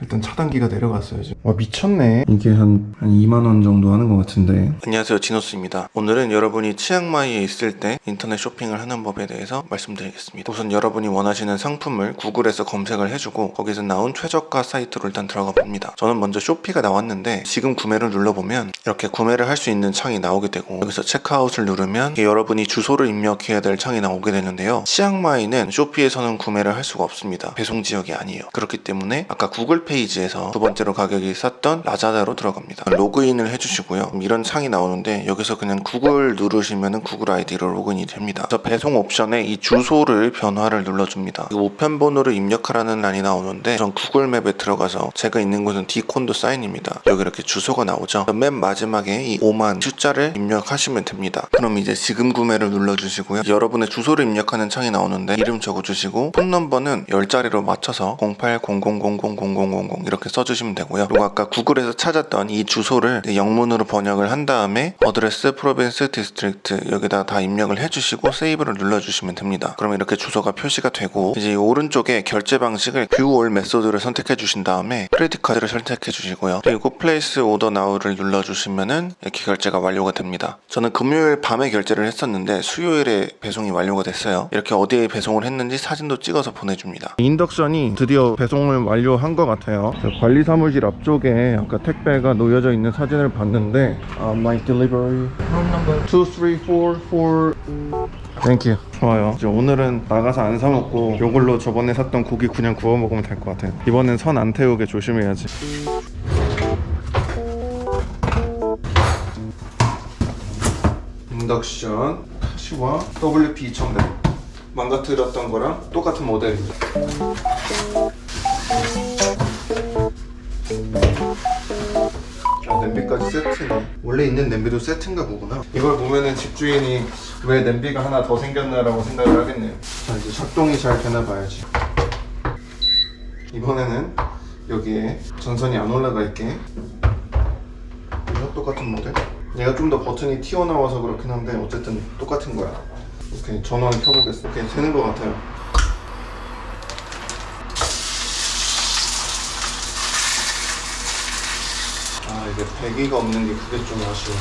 일단 차단기가 내려갔어요 지금. 와 미쳤네. 이게 한, 한 2만원 정도 하는 것 같은데. 안녕하세요 지노스입니다. 오늘은 여러분이 치앙마이에 있을 때 인터넷 쇼핑을 하는 법에 대해서 말씀드리겠습니다. 우선 여러분이 원하시는 상품을 구글에서 검색을 해주고 거기서 나온 최저가 사이트로 일단 들어가 봅니다. 저는 먼저 쇼피가 나왔는데 지금 구매를 눌러보면 이렇게 구매를 할 수 있는 창이 나오게 되고 여기서 체크아웃을 누르면 여러분이 주소를 입력해야 될 창이 나오게 되는데요. 치앙마이는 쇼피에서는 구매를 할 수가 없습니다. 배송 지역이 아니에요. 그렇기 때문에 아까 구글 페 이지에서 두 번째로 가격이 쌌던 라자다로 들어갑니다. 로그인을 해주시고요. 이런 창이 나오는데 여기서 그냥 구글 누르시면 구글 아이디로 로그인이 됩니다. 그래서 배송 옵션에 이 주소를 변화를 눌러줍니다. 이 우편번호를 입력하라는 란이 나오는데 전 구글 맵에 들어가서 제가 있는 곳은 디콘도 사인입니다. 여기 이렇게 주소가 나오죠. 맨 마지막에 이 5만 숫자를 입력하시면 됩니다. 그럼 이제 지금 구매를 눌러주시고요. 여러분의 주소를 입력하는 창이 나오는데 이름 적어주시고 폰 넘버는 10자리로 맞춰서 0800000000 이렇게 써주시면 되고요. 그리고 아까 구글에서 찾았던 이 주소를 영문으로 번역을 한 다음에 어드레스 프로빈스 디스트릭트 여기다 다 입력을 해주시고 세이브를 눌러주시면 됩니다. 그러면 이렇게 주소가 표시가 되고 이제 이 오른쪽에 결제 방식을 뷰 올 메소드를 선택해 주신 다음에 크레딧 카드를 선택해 주시고요. 그리고 플레이스 오더 나우를 눌러주시면은 이렇게 결제가 완료가 됩니다. 저는 금요일 밤에 결제를 했었는데 수요일에 배송이 완료가 됐어요. 이렇게 어디에 배송을 했는지 사진도 찍어서 보내줍니다. 인덕션이 드디어 배송을 완료한 것 같아요 관리 사무실 앞쪽에 아까 택배가 놓여져 있는 사진을 봤는데 uh, My delivery Room number 2344 Thank you. 좋아요. 이제 오늘은 나가서 안 사 먹고 요걸로 저번에 샀던 고기 그냥 구워 먹으면 될 것 같아요. 이번엔 선 안 태우게 조심해야지. 인덕션 카시와 WP 2100 망가뜨렸던 거랑 똑같은 모델 냄비까지 세트네 원래 있는 냄비도 세트인가 보구나. 이걸 보면은 집주인이 왜 냄비가 하나 더 생겼나라고 생각을 하겠네요. 자 이제 작동이 잘 되나 봐야지. 이번에는 여기에 전선이 안 올라가 있게. 이거 똑같은 모델? 얘가 좀 더 버튼이 튀어나와서 그렇긴 한데 어쨌든 똑같은 거야. 오케이 전원 켜보겠습니다. 오케이 되는 것 같아요 아 이게 배기가 없는 게 그게 좀 아쉬워